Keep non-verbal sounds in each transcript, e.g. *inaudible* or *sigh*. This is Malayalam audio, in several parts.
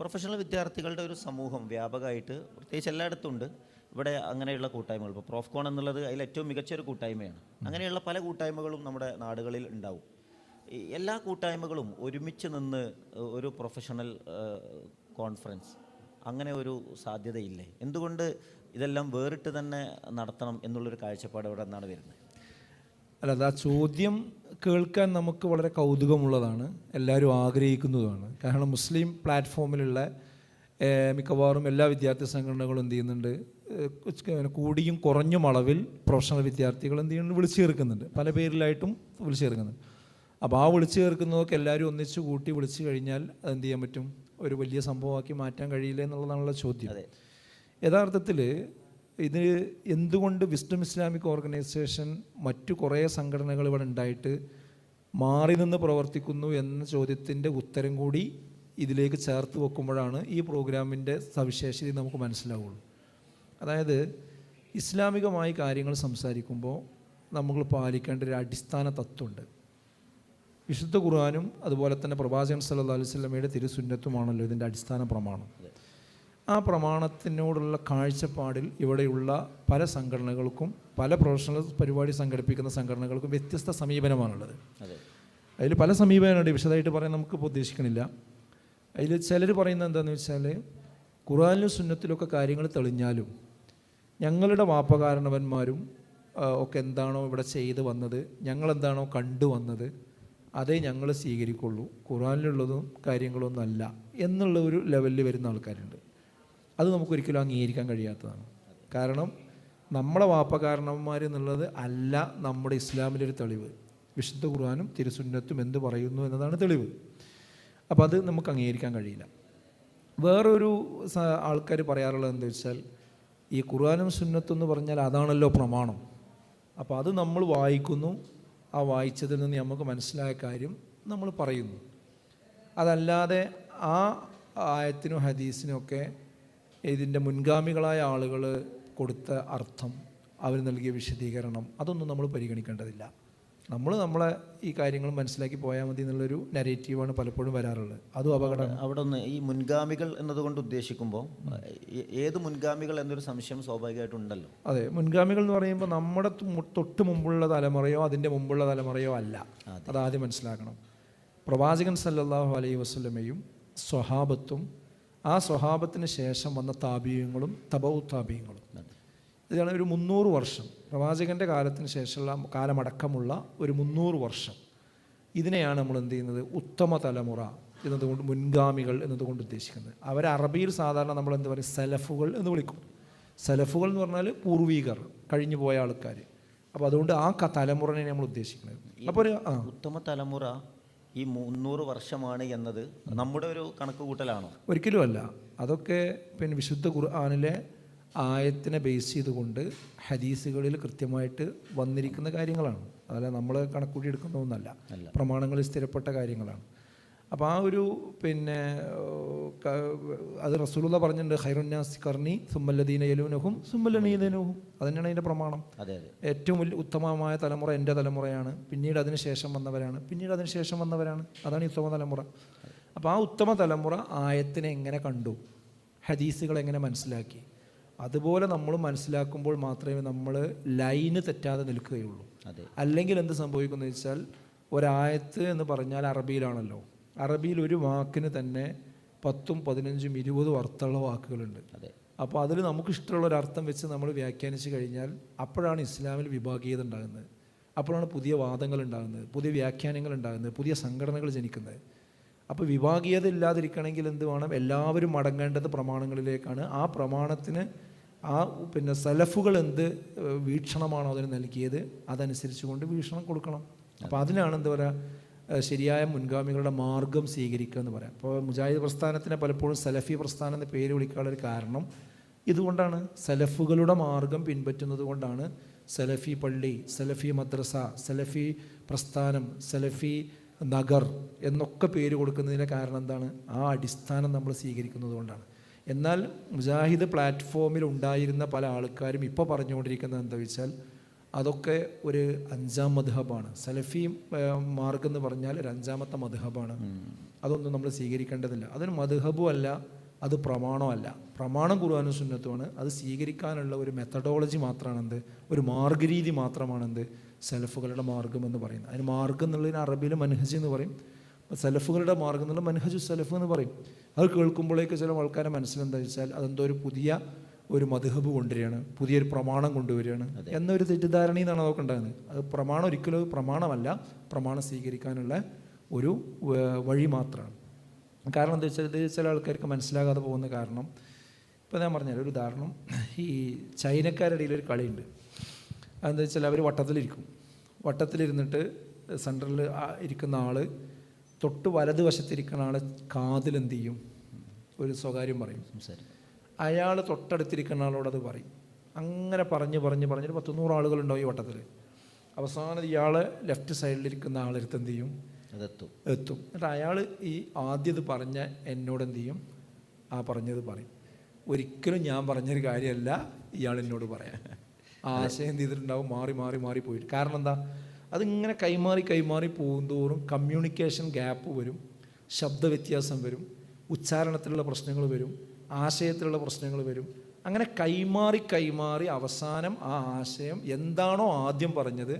പ്രൊഫഷണൽ വിദ്യാർത്ഥികളുടെ ഒരു സമൂഹം വ്യാപകമായിട്ട് പ്രത്യേകിച്ച് എല്ലായിടത്തും ഉണ്ട് ഇവിടെ അങ്ങനെയുള്ള കൂട്ടായ്മകൾ. ഇപ്പോൾ പ്രോഫ്കോൺ എന്നുള്ളത് അതിൽ ഏറ്റവും മികച്ച ഒരു കൂട്ടായ്മയാണ് അങ്ങനെയുള്ള പല കൂട്ടായ്മകളും നമ്മുടെ നാടുകളിൽ ഉണ്ടാവും. എല്ലാ കൂട്ടായ്മകളും ഒരുമിച്ച് നിന്ന് ഒരു പ്രൊഫഷണൽ കോൺഫറൻസ് അങ്ങനെ ഒരു സാധ്യതയില്ലേ? എന്തുകൊണ്ട് ഇതെല്ലാം വേറിട്ട് തന്നെ നടത്തണം എന്നുള്ളൊരു കാഴ്ചപ്പാട് ഇവിടെ നിന്നാണ് വരുന്നത്? അല്ല അത് ആ ചോദ്യം കേൾക്കാൻ നമുക്ക് വളരെ കൗതുകമുള്ളതാണ്. എല്ലാവരും ആഗ്രഹിക്കുന്നതുമാണ്. കാരണം മുസ്ലിം പ്ലാറ്റ്ഫോമിലുള്ള മിക്കവാറും എല്ലാ വിദ്യാർത്ഥി സംഘടനകളും എന്ത് ചെയ്യുന്നുണ്ട് കൂടിയും കുറഞ്ഞും അളവിൽ പ്രൊഫഷണൽ വിദ്യാർത്ഥികൾ എന്ത് ചെയ്യുന്നുണ്ട് വിളിച്ചു ചേർക്കുന്നുണ്ട്. പല പേരിലായിട്ടും വിളിച്ചു ചേർക്കുന്നുണ്ട്. അപ്പോൾ ആ വിളിച്ചു ചേർക്കുന്നതൊക്കെ എല്ലാവരും ഒന്നിച്ചു കൂട്ടി വിളിച്ചു കഴിഞ്ഞാൽ അതെന്ത് ചെയ്യാൻ പറ്റും? ഒരു വലിയ സംഭവമാക്കി മാറ്റാൻ കഴിയില്ല എന്നുള്ളതാണുള്ള ചോദ്യം. യഥാർത്ഥത്തിൽ ഇത് എന്തുകൊണ്ട് വിസ്ഡം ഇസ്ലാമിക് ഓർഗനൈസേഷൻ മറ്റു കുറേ സംഘടനകൾ ഇവിടെ ഉണ്ടായിട്ട് മാറി നിന്ന് പ്രവർത്തിക്കുന്നു എന്ന ചോദ്യത്തിന്റെ ഉത്തരം കൂടി ഇതിലേക്ക് ചേർത്ത് വെക്കുമ്പോഴാണ് ഈ പ്രോഗ്രാമിന്റെ സവിശേഷത നമുക്ക് മനസ്സിലാവുള്ളൂ. അതായത് ഇസ്ലാമികമായി കാര്യങ്ങൾ സംസാരിക്കുമ്പോൾ നമ്മൾ പാലിക്കേണ്ട ഒരു അടിസ്ഥാന തത്വമുണ്ട്. വിശുദ്ധ ഖുർആാനും അതുപോലെ തന്നെ പ്രവാചകൻ സല്ലല്ലാഹു അലൈഹി വസല്ലമയുടെ തിരുസുന്നത്തുമാണല്ലോ ഇതിന്റെ അടിസ്ഥാന പ്രമാണം. ആ പ്രമാണത്തിനോടുള്ള കാഴ്ചപ്പാടിൽ ഇവിടെയുള്ള പല സംഘടനകൾക്കും പല പ്രൊഫഷണൽ പരിപാടി സംഘടിപ്പിക്കുന്ന സംഘടനകൾക്കും വ്യത്യസ്ത സമീപനമാണുള്ളത്. അതെ. അതിൽ പല സമീപനമുണ്ട്. വിശദമായിട്ട് പറയാൻ നമുക്കിപ്പോൾ ഉദ്ദേശിക്കണില്ല. അതിൽ ചിലർ പറയുന്നത് എന്താണെന്ന് വെച്ചാൽ ഖുറാനിലും സുന്നത്തിലൊക്കെ കാര്യങ്ങൾ തെളിഞ്ഞാലും ഞങ്ങളുടെ വാപ്പകാരണവന്മാരും ഒക്കെ എന്താണോ ഇവിടെ ചെയ്ത് വന്നത് ഞങ്ങളെന്താണോ കണ്ടു വന്നത് അതേ ഞങ്ങൾ സ്വീകരിക്കുള്ളൂ. ഖുറാനിലുള്ളതും കാര്യങ്ങളൊന്നും അല്ല എന്നുള്ള ഒരു ലെവലിൽ വരുന്ന ആൾക്കാരുണ്ട്. അത് നമുക്കൊരിക്കലും അംഗീകരിക്കാൻ കഴിയാത്തതാണ്. കാരണം നമ്മളെ വാപ്പകാരണവന്മാർ എന്നുള്ളത് അല്ല നമ്മുടെ ഇസ്ലാമിന്റെ ഒരു തെളിവ്. വിശുദ്ധ ഖുർആാനും തിരുസുന്നത്തും എന്ത് പറയുന്നു എന്നതാണ് തെളിവ്. അപ്പോൾ അത് നമുക്ക് അംഗീകരിക്കാൻ കഴിയില്ല. വേറൊരു ആൾക്കാർ പറയാറുള്ളത് എന്താ വെച്ചാൽ ഈ ഖുർആാനും സുന്നത്തും എന്ന് പറഞ്ഞാൽ അതാണല്ലോ പ്രമാണം. അപ്പോൾ അത് നമ്മൾ വായിക്കുന്നു. ആ വായിച്ചതിൽ നിന്ന് നമുക്ക് മനസ്സിലായ കാര്യം നമ്മൾ പറയുന്നു. അതല്ലാതെ ആ ആയത്തിനും ഹദീസിനും ഒക്കെ ഇതിന്റെ മുൻഗാമികളായ ആളുകൾ കൊടുത്ത അർത്ഥം അവർ നൽകിയ വിശദീകരണം അതൊന്നും നമ്മൾ പരിഗണിക്കേണ്ടതില്ല. നമ്മൾ നമ്മളെ ഈ കാര്യങ്ങൾ മനസ്സിലാക്കി പോയാൽ മതി എന്നുള്ളൊരു നെറേറ്റീവാണ് പലപ്പോഴും വരാറുള്ളത്. അതും അപകടം. അവിടെ ഒന്ന് ഈ മുൻഗാമികൾ എന്നതുകൊണ്ട് ഉദ്ദേശിക്കുമ്പോൾ ഏത് മുൻഗാമികൾ എന്നൊരു സംശയം സ്വാഭാവികമായിട്ടുണ്ടല്ലോ അതെ മുൻഗാമികൾ എന്ന് പറയുമ്പോൾ നമ്മുടെ തൊട്ട് മുമ്പുള്ള തലമുറയോ അതിന്റെ മുമ്പുള്ള തലമുറയോ അല്ല. അതാദ്യം മനസ്സിലാക്കണം. പ്രവാചകൻ സല്ലാഹു അലൈഹി വസ്ലമയും സ്വഹാബത്തും ആ സ്വഹാബത്തിന് ശേഷം വന്ന താപീയങ്ങളും തബൗ താപീയങ്ങളും. ഇതാണ് ഒരു മുന്നൂറ് വർഷം. പ്രവാചകന്റെ കാലത്തിന് ശേഷമുള്ള കാലമടക്കമുള്ള ഒരു മുന്നൂറ് വർഷം. ഇതിനെയാണ് നമ്മൾ എന്ത് ചെയ്യുന്നത്? ഉത്തമ തലമുറ എന്നതുകൊണ്ട് മുൻഗാമികൾ എന്നതുകൊണ്ട് ഉദ്ദേശിക്കുന്നത്. അവർ അറബിയിൽ സാധാരണ നമ്മൾ എന്താ പറയും? സെലഫുകൾ എന്ന് വിളിക്കും. സെലഫുകൾ എന്ന് പറഞ്ഞാൽ പൂർവീകർ കഴിഞ്ഞു പോയ ആൾക്കാർ അപ്പോൾ അതുകൊണ്ട് ആ തലമുറനെ നമ്മൾ ഉദ്ദേശിക്കുന്നത്. അപ്പോൾ ഒരു ഉത്തമ തലമുറ ഈ മുന്നൂറ് വർഷമാണ് എന്നത് നമ്മുടെ ഒരു കണക്ക് കൂട്ടലാണോ ഒരിക്കലും അല്ല. അതൊക്കെ പിന്നെ വിശുദ്ധ ഖുർആാനിലെ ആയത്തിനെ ബേസ് ചെയ്തുകൊണ്ട് ഹദീസുകളിൽ കൃത്യമായിട്ട് വന്നിരിക്കുന്ന കാര്യങ്ങളാണ്. അതല്ല നമ്മൾ കണക്കൂട്ടി എടുക്കുന്ന ഒന്നല്ല പ്രമാണങ്ങളിൽ സ്ഥിരപ്പെട്ട കാര്യങ്ങളാണ്. അപ്പോൾ ആ ഒരു പിന്നെ അത് റസൂലുള്ള പറഞ്ഞിട്ടുണ്ട് ഹൈറുന്നാസ് കർണി സുമ്മല്ലദീന യലൂനഹും സുമ്മല്ലനീതനുഹും അതന്നെയാണ് അതിന്റെ പ്രമാണം. ഏറ്റവും വലിയ ഉത്തമമായ തലമുറ എന്റെ തലമുറയാണ്. പിന്നീട് അതിന് ശേഷം വന്നവരാണ്. പിന്നീട് അതിന് ശേഷം വന്നവരാണ്. അതാണ് ഈ ഉത്തമ തലമുറ. അപ്പോൾ ആ ഉത്തമ തലമുറ ആയത്തിനെ എങ്ങനെ കണ്ടു? ഹദീസുകൾ എങ്ങനെ മനസ്സിലാക്കി? അതുപോലെ നമ്മൾ മനസ്സിലാക്കുമ്പോൾ മാത്രമേ നമ്മൾ ലൈന് തെറ്റാതെ നിൽക്കുകയുള്ളൂ. അല്ലെങ്കിൽ എന്ത് സംഭവിക്കുന്നു വെച്ചാൽ ഒരായത്ത് എന്ന് പറഞ്ഞാൽ അറബിയിലാണല്ലോ. അറബിയിൽ ഒരു വാക്കിന് തന്നെ പത്തും പതിനഞ്ചും ഇരുപതും അർത്ഥമുള്ള വാക്കുകളുണ്ട്. അതെ. അപ്പോൾ അതിൽ നമുക്കിഷ്ടമുള്ള ഒരു അർത്ഥം വെച്ച് നമ്മൾ വ്യാഖ്യാനിച്ച് കഴിഞ്ഞാൽ അപ്പോഴാണ് ഇസ്ലാമിൽ വിഭാഗീയത ഉണ്ടാകുന്നത്. അപ്പോഴാണ് പുതിയ വാദങ്ങൾ ഉണ്ടാകുന്നത് പുതിയ വ്യാഖ്യാനങ്ങൾ ഉണ്ടാകുന്നത് പുതിയ സംഘടനകൾ ജനിക്കുന്നത്. അപ്പോൾ വിഭാഗീയത ഇല്ലാതിരിക്കണമെങ്കിൽ എന്ത് വേണം? എല്ലാവരും മടങ്ങേണ്ടത് പ്രമാണങ്ങളിലേക്കാണ്. ആ പ്രമാണത്തിന് ആ പിന്നെ സലഫുകൾ എന്ത് വീക്ഷണമാണോ അതിന് നൽകിയത്? അതനുസരിച്ച് കൊണ്ട് വീക്ഷണം കൊടുക്കണം. അപ്പോൾ അതിനാണ് എന്താ പറയുക ശരിയായ മുൻഗാമികളുടെ മാർഗം സ്വീകരിക്കുക എന്ന് പറയാം. അപ്പോൾ മുജാഹിദ് പ്രസ്ഥാനത്തിനെ പലപ്പോഴും സലഫി പ്രസ്ഥാനം എന്ന പേര് വിളിക്കാനുള്ള ഒരു കാരണം ഇതുകൊണ്ടാണ്. സലഫുകളുടെ മാർഗം പിൻപറ്റുന്നത് കൊണ്ടാണ് സലഫി പള്ളി സലഫി മദ്രസ സലഫി പ്രസ്ഥാനം സലഫി നഗർ എന്നൊക്കെ പേര് കൊടുക്കുന്നതിന്റെ കാരണം എന്താണ്? ആ അടിസ്ഥാനം നമ്മൾ സ്വീകരിക്കുന്നത് കൊണ്ടാണ്. എന്നാൽ മുജാഹിദ് പ്ലാറ്റ്ഫോമിൽ ഉണ്ടായിരുന്ന പല ആൾക്കാരും ഇപ്പോൾ പറഞ്ഞുകൊണ്ടിരിക്കുന്നത് എന്താ വെച്ചാൽ അതൊക്കെ ഒരു അഞ്ചാം മധുഹബാണ് സലഫി മാർഗ് എന്ന് പറഞ്ഞാൽ ഒരു അഞ്ചാമത്തെ മധുഹബാണ് അതൊന്നും നമ്മൾ സ്വീകരിക്കേണ്ടതില്ല. അതൊരു മധുഹബും അല്ല അത് പ്രമാണമല്ല പ്രമാണം കുറുവാനും സുന്നത്തുമാണ്. അത് സ്വീകരിക്കാനുള്ള ഒരു മെത്തഡോളജി മാത്രമാണെന്ത് ഒരു മാർഗരീതി മാത്രമാണെന്ത് സെലഫുകളുടെ മാർഗം എന്ന് പറയുന്നത്. അതിന് മാർഗം എന്നുള്ളതിന് അറബിയിൽ മനഹജ് എന്ന് പറയും. സെലഫുകളുടെ മാർഗം എന്നുള്ള മനഹജു സെലഫ് എന്ന് പറയും. അത് കേൾക്കുമ്പോഴേക്ക് ചില ആൾക്കാരെ മനസ്സിലെന്താ വെച്ചാൽ അതെന്തോ ഒരു പുതിയ ഒരു മധുഹബ് കൊണ്ടുവരികയാണ് പുതിയൊരു പ്രമാണം കൊണ്ടുവരികയാണ് എന്നൊരു തെറ്റിദ്ധാരണയിൽ നിന്നാണ് നോക്കേണ്ടത് ഉണ്ടാകുന്നത് അത് പ്രമാണം ഒരിക്കലും പ്രമാണമല്ല പ്രമാണം സ്വീകരിക്കാനുള്ള ഒരു വഴി മാത്രമാണ്. കാരണം എന്താ വെച്ചാൽ ഇത് ചില ആൾക്കാർക്ക് മനസ്സിലാകാതെ പോകുന്ന കാരണം. ഇപ്പോൾ ഞാൻ പറഞ്ഞാൽ ഒരു ഉദാഹരണം. ഈ ചൈനക്കാരുടെ ഒരു കളിയുണ്ട്. അതെന്താ വെച്ചാൽ അവർ വട്ടത്തിലിരിക്കും. വട്ടത്തിലിരുന്നിട്ട് സെന്ററിൽ ഇരിക്കുന്ന ആൾ തൊട്ട് വലതുവശത്തിരിക്കുന്ന ആൾ കാതിലെന്ത് ചെയ്യും? ഒരു സ്വകാര്യം പറയും. സംസാരിക്കും. അയാൾ തൊട്ടടുത്തിരിക്കുന്ന ആളോട് അത് പറയും. അങ്ങനെ പറഞ്ഞ് പറഞ്ഞ് പറഞ്ഞിട്ട് പത്ത് നൂറ് ആളുകളുണ്ടാവും ഈ വട്ടത്തിൽ. അവസാനം ഇയാൾ ലെഫ്റ്റ് സൈഡിലിരിക്കുന്ന ആളെടുത്ത് എന്ത് ചെയ്യും? അതെത്തും. എത്തും. എന്നിട്ട് അയാൾ ഈ ആദ്യത് പറഞ്ഞ എന്നോട് എന്ത് ചെയ്യും? ആ പറഞ്ഞത് പറയും. ഒരിക്കലും ഞാൻ പറഞ്ഞൊരു കാര്യമല്ല ഇയാൾ എന്നോട് പറയാം. ആ *laughs* ആശയം എന്ത് ചെയ്തിട്ടുണ്ടാവും? മാറി മാറി മാറി പോയിട്ട്. കാരണം എന്താ? അതിങ്ങനെ കൈമാറി കൈമാറി പോകുന്തോറും കമ്മ്യൂണിക്കേഷൻ ഗ്യാപ്പ് വരും. ശബ്ദ വ്യത്യാസം വരും. ഉച്ചാരണത്തിലുള്ള പ്രശ്നങ്ങൾ വരും. ആശയത്തിലുള്ള പ്രശ്നങ്ങൾ വരും. അങ്ങനെ കൈമാറി കൈമാറി അവസാനം ആ ആശയം എന്താണോ ആദ്യം പറഞ്ഞത്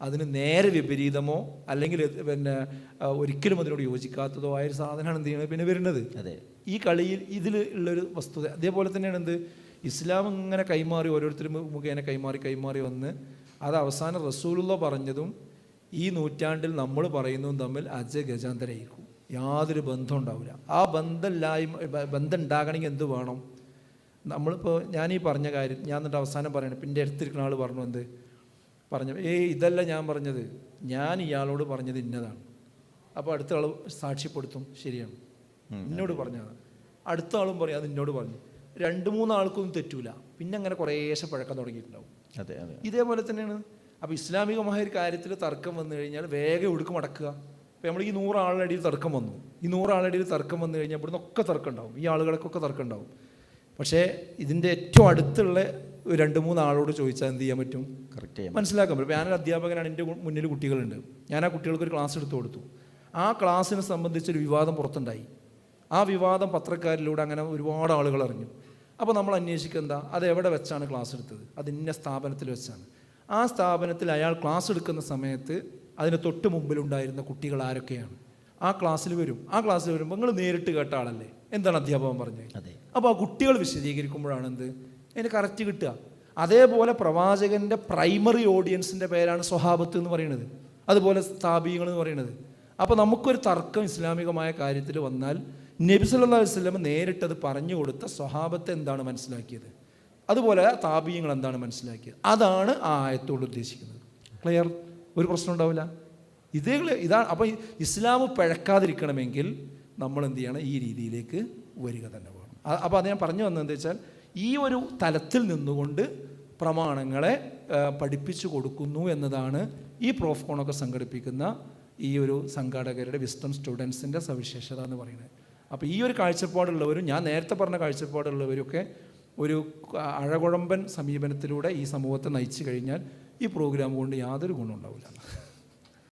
അതിന് നേരെ വിപരീതമോ അല്ലെങ്കിൽ പിന്നെ ഒരിക്കലും അതിനോട് യോജിക്കാത്തതോ ആയ ഒരു സാധനമാണ് എന്ത് ചെയ്യുന്നത് പിന്നെ വരുന്നത്. അതെ. ഈ കളിയിൽ ഇതിൽ ഉള്ളൊരു വസ്തുത അതേപോലെ തന്നെയാണ് എന്ത്? ഇസ്ലാം ഇങ്ങനെ കൈമാറി ഓരോരുത്തരും മുഖേന കൈമാറി കൈമാറി വന്ന് അത് അവസാനം റസൂലുള്ള പറഞ്ഞതും ഈ നൂറ്റാണ്ടിൽ നമ്മൾ പറയുന്നതും തമ്മിൽ അജ ഗജാന്തരായിരിക്കും യാതൊരു ബന്ധം ഉണ്ടാവില്ല ആ ബന്ധമില്ലായ്മ ബന്ധം ഉണ്ടാകണമെങ്കിൽ എന്ത് വേണം? നമ്മളിപ്പോൾ ഞാൻ ഈ പറഞ്ഞ കാര്യം ഞാൻ എന്നിട്ട് അവസാനം പറയണം പിന്നെ അടുത്തിരിക്കുന്ന ആൾ പറഞ്ഞു എന്ത്? പറഞ്ഞു ഏയ് ഇതല്ല ഞാൻ പറഞ്ഞത്. ഞാൻ ഇയാളോട് പറഞ്ഞത് ഇന്നതാണ്. അപ്പോൾ അടുത്ത ആൾ സാക്ഷ്യപ്പെടുത്തും ശരിയാണ്. എന്നോട് പറഞ്ഞതാണ്. അടുത്ത ആളും പറയും അത് എന്നോട് പറഞ്ഞു. രണ്ട് മൂന്ന് ആൾക്കൊന്നും തെറ്റൂല. പിന്നെ അങ്ങനെ കുറേശ്ശെ പഴക്കം തുടങ്ങിയിട്ടുണ്ടാവും. അതെ അതെ. ഇതേപോലെ തന്നെയാണ്. അപ്പോൾ ഇസ്ലാമികമായ ഒരു കാര്യത്തിൽ തർക്കം വന്നു കഴിഞ്ഞാൽ വേഗം എവിടേക്ക് മടക്കുക. ഇപ്പോൾ നമ്മൾ ഈ നൂറാളുടെ ഇടയിൽ തർക്കം വന്നു. ഈ നൂറാളുടെ ഇടയിൽ തർക്കം വന്നു കഴിഞ്ഞാൽ ഇവിടുന്ന് ഒക്കെ തർക്കം ഉണ്ടാവും ഈ ആളുകൾക്കൊക്കെ തർക്കം ഉണ്ടാവും പക്ഷേ ഇതിന്റെ ഏറ്റവും അടുത്തുള്ള ഒരു രണ്ട് മൂന്ന് ആളോട് ചോദിച്ചാൽ എന്ത് ചെയ്യാൻ പറ്റും? കറക്റ്റ് ചെയ്യാം മനസ്സിലാക്കാൻ പറ്റും. ഞാനൊരു അധ്യാപകനാണ് എന്റെ മുന്നിൽ കുട്ടികളുണ്ട്. ഞാൻ ആ കുട്ടികൾക്ക് ഒരു ക്ലാസ് എടുത്തു കൊടുത്തു. ആ ക്ലാസ്സിനെ സംബന്ധിച്ചൊരു വിവാദം പുറത്തുണ്ടായി. ആ വിവാദം പത്രക്കാരിലൂടെ അങ്ങനെ ഒരുപാട് ആളുകൾ അറിഞ്ഞു. അപ്പോൾ നമ്മൾ അന്വേഷിക്കുക എന്താ? അത് എവിടെ വെച്ചാണ് ക്ലാസ് എടുത്തത്? അത് ഇന്ന സ്ഥാപനത്തിൽ വെച്ചാണ്. ആ സ്ഥാപനത്തിൽ അയാൾ ക്ലാസ് എടുക്കുന്ന സമയത്ത് അതിന് തൊട്ട് മുമ്പിലുണ്ടായിരുന്ന കുട്ടികൾ ആരൊക്കെയാണ്? ആ ക്ലാസ്സിൽ വരും. ആ ക്ലാസ്സിൽ വരുമ്പോൾ നിങ്ങൾ നേരിട്ട് കേട്ട ആളല്ലേ? എന്താണ് അധ്യാപകൻ പറഞ്ഞത്? അപ്പോൾ ആ കുട്ടികൾ വിശദീകരിക്കുമ്പോഴാണ് എന്ത്? അതിന് കറക്റ്റ് കിട്ടുക. അതേപോലെ പ്രവാചകന്റെ പ്രൈമറി ഓഡിയൻസിന്റെ പേരാണ് സ്വഹാബത്ത് എന്ന് പറയുന്നത്. അതുപോലെ സ്ഥാപികൾ എന്ന് പറയുന്നത്. അപ്പോൾ നമുക്കൊരു തർക്കം ഇസ്ലാമികമായ കാര്യത്തിൽ വന്നാൽ നബി സല്ലാ അലൈഹി വസല്ലം നേരിട്ടത് പറഞ്ഞു കൊടുത്ത സ്വഹാബത്തെ എന്താണ് മനസ്സിലാക്കിയത്? അതുപോലെ താപീയങ്ങൾ എന്താണ് മനസ്സിലാക്കിയത്? അതാണ് ആ ആയത്തോട് ഉദ്ദേശിക്കുന്നത്. ക്ലിയർ ഒരു പ്രശ്നം ഉണ്ടാവില്ല. ഇതേ ഇതാണ് അപ്പോൾ ഇസ്ലാം പിഴക്കാതിരിക്കണമെങ്കിൽ നമ്മൾ എന്ത് ചെയ്യണം? ഈ രീതിയിലേക്ക് വരിക തന്നെ വേണം. അപ്പോൾ അത് ഞാൻ പറഞ്ഞു വന്നത് എന്താ വെച്ചാൽ ഈ ഒരു തലത്തിൽ നിന്നുകൊണ്ട് പ്രമാണങ്ങളെ പഠിപ്പിച്ചു കൊടുക്കുന്നു എന്നതാണ് ഈ പ്രോഫ് കോണൊക്കെ സംഘടിപ്പിക്കുന്ന ഈ ഒരു സംഘാടകരുടെ വിസ്റ്റം സ്റ്റുഡൻസിന്റെ സവിശേഷത എന്ന് പറയുന്നത്. അപ്പോൾ ഈ ഒരു കാഴ്ചപ്പാടുള്ളവരും ഞാൻ നേരത്തെ പറഞ്ഞ കാഴ്ചപ്പാടുള്ളവരൊക്കെ ഒരു അഴകുഴമ്പൻ സമീപനത്തിലൂടെ ഈ സമൂഹത്തെ നയിച്ചു കഴിഞ്ഞാൽ ഈ പ്രോഗ്രാം കൊണ്ട് യാതൊരു ഗുണം ഉണ്ടാവില്ല.